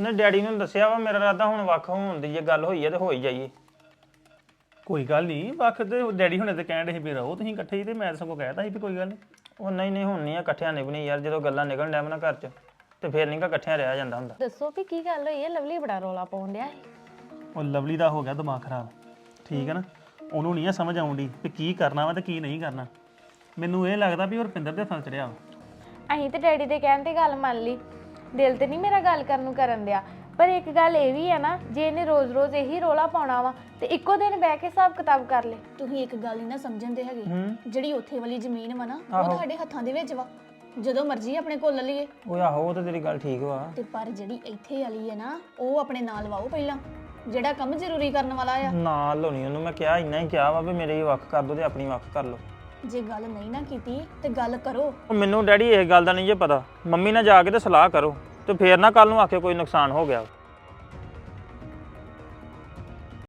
ਉਹਨੇ ਡੈਡੀ ਨੂੰ ਦੱਸਿਆ ਵਾ ਮੇਰਾ ਇਰਾਦਾ ਹੁਣ ਵੱਖ ਹੋਣ ਦੀ ਜੇ ਗੱਲ ਹੋਈ ਹੈ ਤੇ ਹੋ ਹੀ ਜਾਈਏ। ਕੋਈ ਗੱਲ ਨਹੀਂ ਵੱਖ ਤੇ ਡੈਡੀ ਹੁਣੇ ਤੇ ਕਹਿਣ ਦੇ ਸੀ ਵੀ ਰਹੋ ਤੁਸੀਂ ਇਕੱਠੇ ਹੀ ਤੇ ਮੈਂ ਸਗੋਂ ਕਹਿਤਾ ਸੀ ਵੀ ਕੋਈ ਗੱਲ ਨਹੀਂ। ਉਹ ਨਹੀਂ ਨਹੀਂ ਹੁਣ ਨਹੀਂ ਆ ਇਕੱਠਿਆਂ ਨਿਭਣੀ ਯਾਰ ਜਦੋਂ ਗੱਲਾਂ ਨਿਕਲਣ ਡੈ ਨਾ ਘਰ 'ਚ ਤੇ ਫੇਰ ਨਹੀਂਗਾ ਇਕੱਠਿਆਂ ਰਿਹਾ ਜਾਂਦਾ ਹੁੰਦਾ। ਦੱਸੋ ਵੀ ਕੀ ਗੱਲ ਹੋਈ ਹੈ ਲਵਲੀ ਬੜਾ ਰੋਲਾ ਪਾਉਣ ਡਿਆ ਸੀ। ਉਹ ਲਵਲੀ ਦਾ ਹੋ ਗਿਆ ਦਿਮਾਗ ਖਰਾਬ ਠੀਕ ਹੈ ਨਾ? ਉਹਨੂੰ ਨਹੀਂ ਆ ਸਮਝ ਆਉਂਦੀ ਵੀ ਕੀ ਕਰਨਾ ਵਾ ਤੇ ਕੀ ਨਹੀਂ ਕਰਨਾ। ਮੈਨੂੰ ਇਹ ਲੱਗਦਾ ਵੀ ਉਹ ਰੁਪਿੰਦਰ ਦੇ ਫਲ ਚੜਿਆ ਵਾ। ਅਸੀਂ ਤੇ ਡੈਡੀ ਦੇ ਕਹਿਣ ਤੇ ਗੱਲ ਮੰਨ ਲਈ। ਦਿਲ ਤੇ ਨਹੀਂ ਮੇਰਾ ਗੱਲ ਕਰਨ ਨੂੰ ਕਰਨ ਦਿਆ। ਪਰ ਇੱਕ ਗੱਲ ਇਹ ਵੀ ਹੈ ਨਾ ਜੇ ਇਹਨੇ ਰੋਜ਼-ਰੋਜ਼ ਇਹੀ ਰੋਲਾ ਪਾਉਣਾ ਵਾ ਤੇ ਇੱਕੋ ਦਿਨ ਬਹਿ ਕੇ ਹਿਸਾਬ ਕਿਤਾਬ ਕਰ ਲੈ। ਤੁਸੀਂ ਇੱਕ ਗੱਲ ਨਹੀਂ ਨਾ ਸਮਝਣਦੇ ਹੈਗੇ। ਹੂੰ। ਜਿਹੜੀ ਉੱਥੇ ਵਾਲੀ ਜ਼ਮੀਨ ਵਾ ਨਾ ਉਹ ਤੁਹਾਡੇ ਹੱਥਾਂ ਦੇ ਵਿੱਚ ਵਾ। ਜਦੋਂ ਮਰਜ਼ੀ ਆਪਣੇ ਕੋਲ ਲੈ ਲਈਏ। ਉਹ ਆਹੋ ਉਹ ਤੇ ਤੇਰੀ ਗੱਲ ਠੀਕ ਵਾ। ਤੇ ਪਰ ਜਿਹੜੀ ਇੱਥੇ ਵਾਲੀ ਹੈ ਨਾ ਉਹ ਆਪਣੇ ਨਾਲ ਵਾਓ ਪਹਿਲਾਂ। ਜਿਹੜਾ ਕੰਮ ਜ਼ਰੂਰੀ ਕਰਨ ਵਾਲਾ ਆ। ਨਾਲ ਹੋਣੀ ਉਹਨੂੰ ਮੈਂ ਕਿਹਾ ਇੰਨਾ ਹੀ ਕਿਹਾ ਵਾ ਵੀ ਮੇਰੇ ਹੀ ਵੱਖ ਕਰ ਦੋ ਤੇ ਆਪਣੀ ਵੱਖ ਕਰ ਲਓ। ਜੇ ਗੱਲ ਨਹੀਂ ਨਾ ਕੀਤੀ ਤੇ ਗੱਲ ਕਰੋ। ਉਹ ਮੈਨੂੰ ਡੈਡੀ ਇਹ ਗੱਲ ਦਾ ਨਹੀਂ ਜੇ ਪਤਾ। ਮੰਮੀ ਨਾਲ ਜਾ ਕੇ ਤੇ ਸਲਾਹ ਕਰੋ। ਤੇ ਫੇਰ ਨਾ ਕੱਲ ਨੂੰ ਆਖੇ ਕੋਈ ਨੁਕਸਾਨ ਹੋ ਗਿਆ।